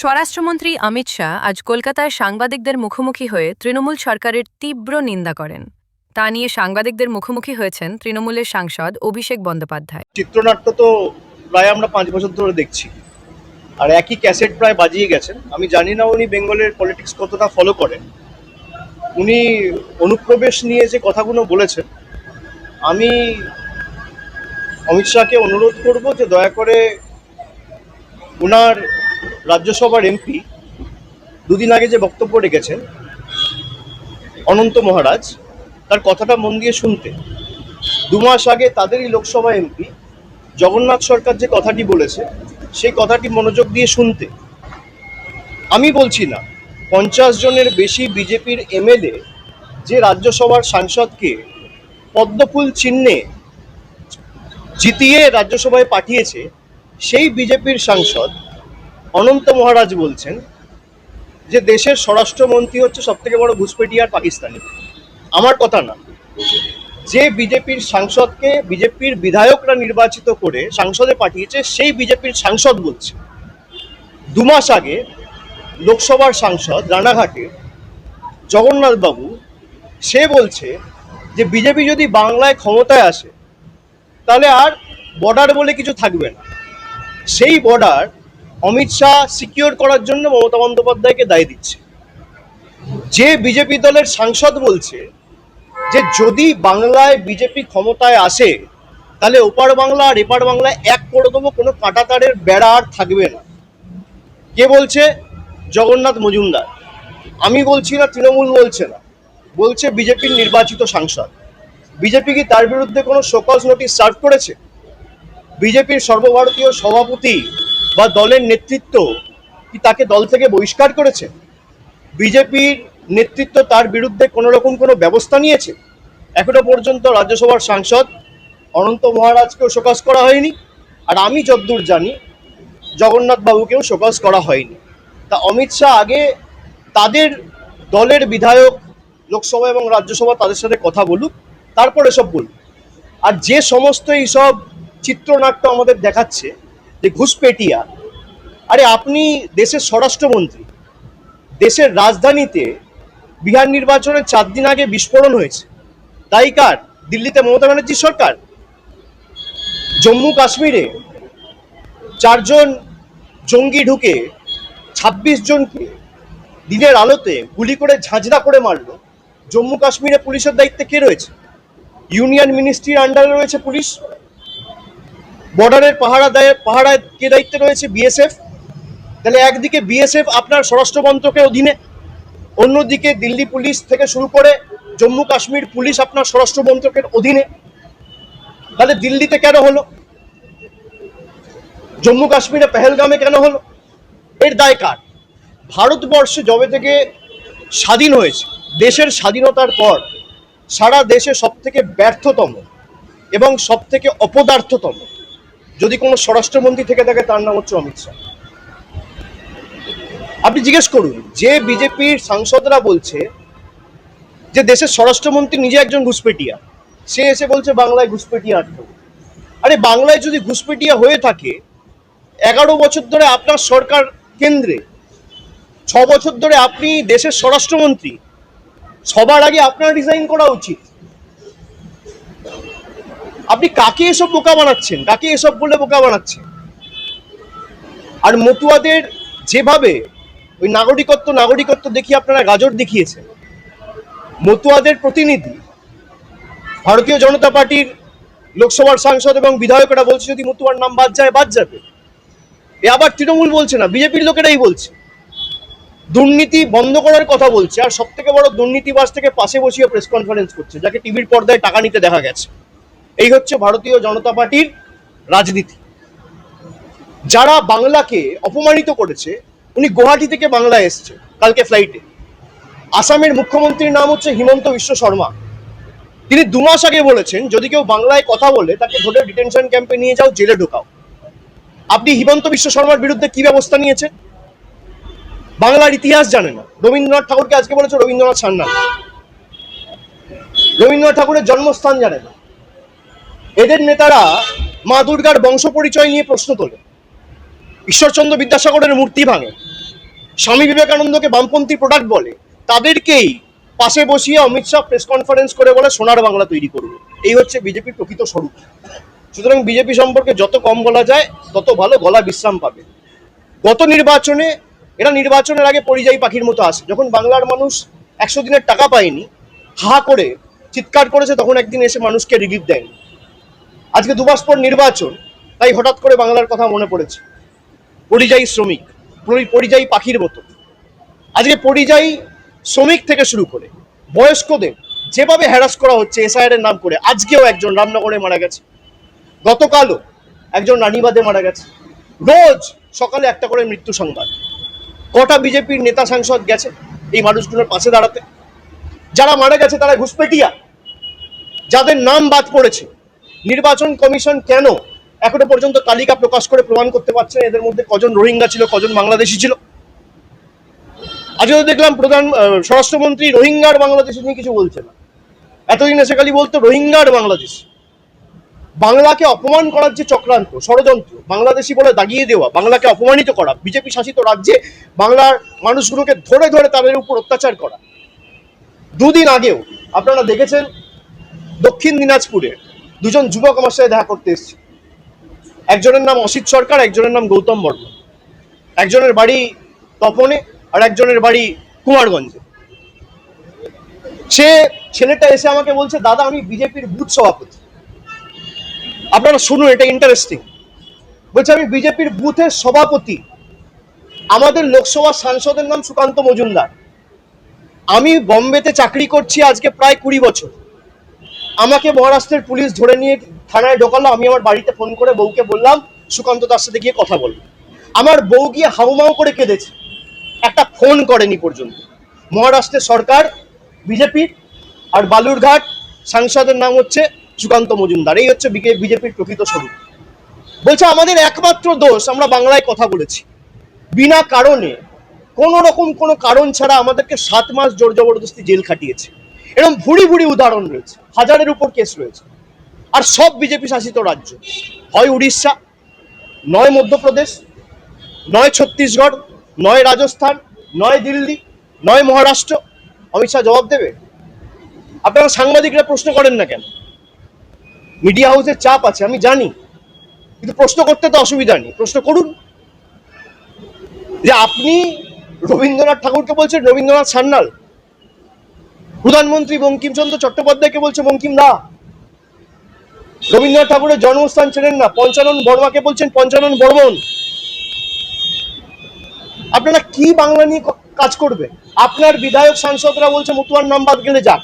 স্বরাষ্ট্রমন্ত্রী অমিত শাহ আজ কলকাতায় সাংবাদিকদের মুখোমুখি হয়ে তৃণমূল সরকারের তীব্র নিন্দা করেন। তা নিয়ে সাংবাদিকদের মুখোমুখি হয়েছেন তৃণমূলের সাংসদ অভিষেক বন্দ্যোপাধ্যায়। চিত্রনাট্য তো প্রায় আমরা পাঁচ বছর ধরে দেখছি। আর একই ক্যাসেট প্রায় বাজিয়ে গেছেন। আমি জানি না উনি বেঙ্গলের পলিটিক্স কতটা ফলো করেন। উনি অনুপ্রবেশ নিয়ে যে কথাগুলো বলেছেন, আমি অমিত শাহকে অনুরোধ করব যে দয়া করে ওনার রাজ্যসভার এমপি দুদিন আগে যে বক্তব্য রেখেছেন, অনন্ত মহারাজ, তার কথাটা মন দিয়ে শুনতে। দু মাস আগে তাদেরই লোকসভা এমপি জগন্নাথ সরকার যে কথাটি বলেছে, সেই কথাটি মনোযোগ দিয়ে শুনতে। আমি বলছি না, পঞ্চাশ জনের বেশি বিজেপির এমএলএ যে রাজ্যসভার সাংসদকে পদ্মফুল চিহ্নে জিতিয়ে রাজ্যসভায় পাঠিয়েছে, সেই বিজেপির সাংসদ অনন্ত মহারাজ বলছেন যে দেশের স্বরাষ্ট্রমন্ত্রী হচ্ছে সব থেকে বড় ঘুষপেটি আর পাকিস্তানি। আমার কথা না। যে বিজেপির সাংসদকে বিজেপির বিধায়করা নির্বাচিত করে সাংসদে পাঠিয়েছে, সেই বিজেপির সাংসদ বলছে। দু মাস আগে লোকসভার সাংসদ রানাঘাটে জগন্নাথ বাবু, সে বলছে যে বিজেপি যদি বাংলায় ক্ষমতায় আসে, তাহলে আর বর্ডার বলে কিছু থাকবে না। সেই বর্ডার অমিত শাহ সিকিওর করার জন্য মমতা বন্দ্যোপাধ্যায়কে দায় দিচ্ছে। যে বিজেপি দলের সাংসদ বলছে যে যদি বাংলায় বিজেপি ক্ষমতায় আসে, তাহলে ওপার বাংলা আর এপার বাংলায় এক করে দেবো, কোনো কাঁটাতারের বেড়া আর থাকবে না। কে বলছে? জগন্নাথ মজুমদার। আমি বলছি না, তৃণমূল বলছে না। বলছে বিজেপির নির্বাচিত সাংসদ। বিজেপি কি তার বিরুদ্ধে কোনো শোকজ নোটিশ সার্ভ করেছে? বিজেপির সর্বভারতীয় সভাপতি বা দলের নেতৃত্ব কি তাকে দল থেকে বহিষ্কার করেছে? বিজেপির নেতৃত্ব তার বিরুদ্ধে কোনো রকম কোনো ব্যবস্থা নিয়েছে? এখনও পর্যন্ত রাজ্যসভার সাংসদ অনন্ত মহারাজকেও শোকজ করা হয়নি আর আমি যদ্দূর জানি জগন্নাথ বাবুকেও শোকজ করা হয়নি। তা অমিত শাহ আগে তাদের দলের বিধায়ক লোকসভা এবং রাজ্যসভা তাদের সাথে কথা বলুক, তারপর এসব বলুক। আর যে সমস্ত এইসব চিত্রনাট্য আমাদের দেখাচ্ছে যে ঘুষপেটিয়া। আরে আপনি দেশের স্বরাষ্ট্রমন্ত্রী, দেশের রাজধানীতে বিহার নির্বাচনের চার দিন আগে বিস্ফোরণ হয়েছে। তাই কার? দিল্লিতে মমতা ব্যানার্জির সরকার? জম্মু কাশ্মীরে চারজন জঙ্গি ঢুকে ছাব্বিশ জনকে দিনের আলোতে গুলি করে ঝাঁঝরা করে মারলো। জম্মু কাশ্মীরে পুলিশের দায়িত্বে কে রয়েছে? ইউনিয়ন মিনিস্ট্রির আন্ডারে রয়েছে পুলিশ। বর্ডারের পাহারা দায় পাহারায় কে দায়িত্বে রয়েছে? বিএসএফ। তাহলে একদিকে বিএসএফ আপনার স্বরাষ্ট্র মন্ত্রকের অধীনে অন্যদিকে দিল্লি পুলিশ থেকে শুরু করে জম্মু কাশ্মীর পুলিশ আপনার স্বরাষ্ট্র মন্ত্রকের অধীনে। তাহলে দিল্লিতে কেন হলো? জম্মু কাশ্মীরে পেহেলগামে কেন হলো? এর দায় কার? ভারতবর্ষে যবে থেকে স্বাধীন হয়েছে, দেশের স্বাধীনতার পর সারা দেশে সবথেকে ব্যর্থতম এবং সবথেকে অপদার্থতম যদি কোনো স্বরাষ্ট্রমন্ত্রী থেকে থাকে, তার নাম হচ্ছে অমিত শাহ। আপনি জিজ্ঞেস করুন, যে বিজেপির সাংসদরা বলছে যে দেশের স্বরাষ্ট্রমন্ত্রী নিজে একজন ঘুষপেটিয়া, সে এসে বলছে বাংলায় ঘুষপেটিয়া আটক আরে বাংলায় যদি ঘুষপেটিয়া হয়ে থাকে, এগারো বছর ধরে আপনার সরকার কেন্দ্রে, ছ বছর ধরে আপনি দেশের স্বরাষ্ট্রমন্ত্রী, সবার আগে আপনার ডিজাইন করা উচিত। আপনি কাকে এসব বোকা বানাচ্ছেন? কাকে এসব বলে বোকা বানাচ্ছেন? আর মতুয়াদের যেভাবে ওই নাগরিকত্ব নাগরিকত্ব দেখিয়ে আপনারা গাজর দেখিয়েছেন, মতুয়াদের প্রতিনিধি, ভারতীয় জনতা পার্টির লোকসভার সাংসদ এবং বিধায়করা বলছে, যদি মতুয়ার নাম বাদ যায়, বাদ যাবে। এ আবার তৃণমূল বলছে না, বিজেপির লোকেরাই বলছে। দুর্নীতি বন্ধ করার কথা বলছে, আর সব থেকে বড় দুর্নীতিবাজ থেকে পাশে বসিয়ে প্রেস কনফারেন্স করছে, যাকে টিভির পর্দায় টাকা নিতে দেখা গেছে। এই হচ্ছে ভারতীয় জনতা পার্টির রাজনীতি। যারা বাংলাকে অপমানিত করেছে, উনি গুয়াহাটি থেকে বাংলায় এসছে, কালকে ফ্লাইটে আসামের মুখ্যমন্ত্রীর নাম হচ্ছে হিমন্ত বিশ্ব শর্মা। তিনি দু মাস আগে বলেছেন, যদি কেউ বাংলায় কথা বলে, তাকে ধরে ডিটেনশন ক্যাম্পে নিয়ে যাও, জেলে ঢোকাও। আপনি হিমন্ত বিশ্ব শর্মার বিরুদ্ধে কি ব্যবস্থা নিয়েছেন? বাংলার ইতিহাস জানে না। রবীন্দ্রনাথ ঠাকুরকে আজকে বলেছে রবীন্দ্রনাথ সান্যাল। রবীন্দ্রনাথ ঠাকুরের জন্মস্থান জানে না। এদের নেতারা মা দুর্গার বংশ পরিচয় নিয়ে প্রশ্ন তোলে। ঈশ্বরচন্দ্র বিদ্যাসাগরের মূর্তি ভাঙে। স্বামী বিবেকানন্দকে বামপন্থী প্রোডাক্ট বলে। তাদেরকেই পাশে বসিয়ে অমিত শাহ প্রেস কনফারেন্স করে বলে সোনার বাংলা তৈরি করব। এই হচ্ছে বিজেপির প্রকৃত স্বরূপ। সুতরাং বিজেপি সম্পর্কে যত কম বলা যায়, তত ভালো গলা বিশ্রাম পাবে। গত নির্বাচনে, এরা নির্বাচনের আগে পরিযায়ী পাখির মতো আসে। যখন বাংলার মানুষ একশো দিনের টাকা পায়নি, হা করে চিৎকার করেছে, তখন একদিন এসে মানুষকে রিলিফ দেয়নি। আজকে দুমাস পর নির্বাচন, তাই হঠাৎ করে বাংলার কথা মনে পড়েছে। পরিযায়ী শ্রমিক পরিযায়ী পাখির মতো। আজকে পরিযায়ী শ্রমিক থেকে শুরু করে বয়স্কদের যেভাবে হ্যারাস করা হচ্ছে এসআইআর এর নাম করে, আজকেও একজন রামনগরে মারা গেছে। গতকালও একজন রানীবাদে মারা গেছে। রোজ সকালে একটা করে মৃত্যু সংবাদ। কটা বিজেপির নেতা সাংসদ গেছে এই মানুষগুলোর পাশে দাঁড়াতে? যারা মারা গেছে তারা ঘুষপেটিয়া। যাদের নাম বাদ পড়েছে নির্বাচন কমিশন কেন এখনও পর্যন্ত তালিকা প্রকাশ করে প্রমাণ করতে পারছে এদের মধ্যে কজন রোহিঙ্গা ছিল, কজন বাংলাদেশি ছিল? আজও দেখলাম প্রধান স্বরাষ্ট্রমন্ত্রী রোহিঙ্গার বাংলাদেশি নিয়ে কিছু বলছে না। এতদিন এসে খালি বলতো রোহিঙ্গার বাংলাদেশ। বাংলাকে অপমান করার যে চক্রান্ত, ষড়যন্ত্র, বাংলাদেশি বলে দাগিয়ে দেওয়া, বাংলাকে অপমানিত করা, বিজেপি শাসিত রাজ্যে বাংলার মানুষগুলোকে ধরে ধরে তাদের উপর অত্যাচার করা। দুদিন আগেও আপনারা দেখেছেন দক্ষিণ দিনাজপুরে দুজন যুবক আমার সাথে দেখা করতে এসেছে। একজনের নাম অসিত সরকার, একজনের নাম গৌতম বর্মা একজনের বাড়ি তপনে আর একজনের বাড়ি কুমারগঞ্জে। সে ছেলেটা এসে আমাকে বলছে, দাদা, আমি বিজেপির বুথ সভাপতি। আপনারা শুনুন, এটা ইন্টারেস্টিং বলছে, আমি বিজেপির বুথের সভাপতি। আমাদের লোকসভা সাংসদের নাম সুকান্ত মজুমদার। আমি বম্বেতে চাকরি করছি আজকে প্রায় কুড়ি বছর। আমাকে মহারাষ্ট্রের পুলিশ ধরে নিয়ে থানায় ঢোকালো, আমি আমার বাড়িতে ফোন করে বউকে বললাম, সুকান্ত দার সাথে গিয়ে কথা বলব। আমার বউ গিয়ে হাউমাউ করে কেঁদেছে। একটা ফোন করেনি পর্যন্ত মহারাষ্ট্রের সরকার বিজেপির আর বালুরঘাট, সাংসদের নাম হচ্ছে সুকান্ত মজুমদার। এই হচ্ছে বিজেপির প্রকৃত স্বরূপ। বলছে, আমাদের একমাত্র দোষ, আমরা বাংলায় কথা বলেছি। বিনা কারণে কোন রকম কোনো কারণ ছাড়া আমাদেরকে সাত মাস জোর জবরদস্তি জেল খাটিয়েছে। এরকম ভুড়ি ভুড়ি উদাহরণ রয়েছে। হাজারের উপর কেস রয়েছে। আর সব বিজেপি শাসিত রাজ্য। হয় উড়িষ্যা, নয় মধ্যপ্রদেশ, নয় ছত্তিশগড়, নয় রাজস্থান, নয় দিল্লি, নয় মহারাষ্ট্র। অমিত শাহ জবাব দেবে? আপনারা সাংবাদিকরা প্রশ্ন করেন না কেন? মিডিয়া হাউসের চাপ আছে, আমি জানি। কিন্তু প্রশ্ন করতে তো অসুবিধা নেই। প্রশ্ন করুন। যে আপনি রবীন্দ্রনাথ ঠাকুরকে বলছেন রবীন্দ্রনাথ সান্যাল। প্রধানমন্ত্রী বঙ্কিমচন্দ্র চট্টোপাধ্যায়কে বলছে বঙ্কিম না। রবীন্দ্রনাথ ঠাকুরের জন্মস্থান ছিলেন না, পঞ্চানন বর্মাকে বলছেন পঞ্চানন বর্মন। আপনারা কি বাংলা নিয়ে কাজ করবে? আপনার বিধায়ক সাংসদরা বলছে মুতুয়ার নাম বাদ গেলে যাক।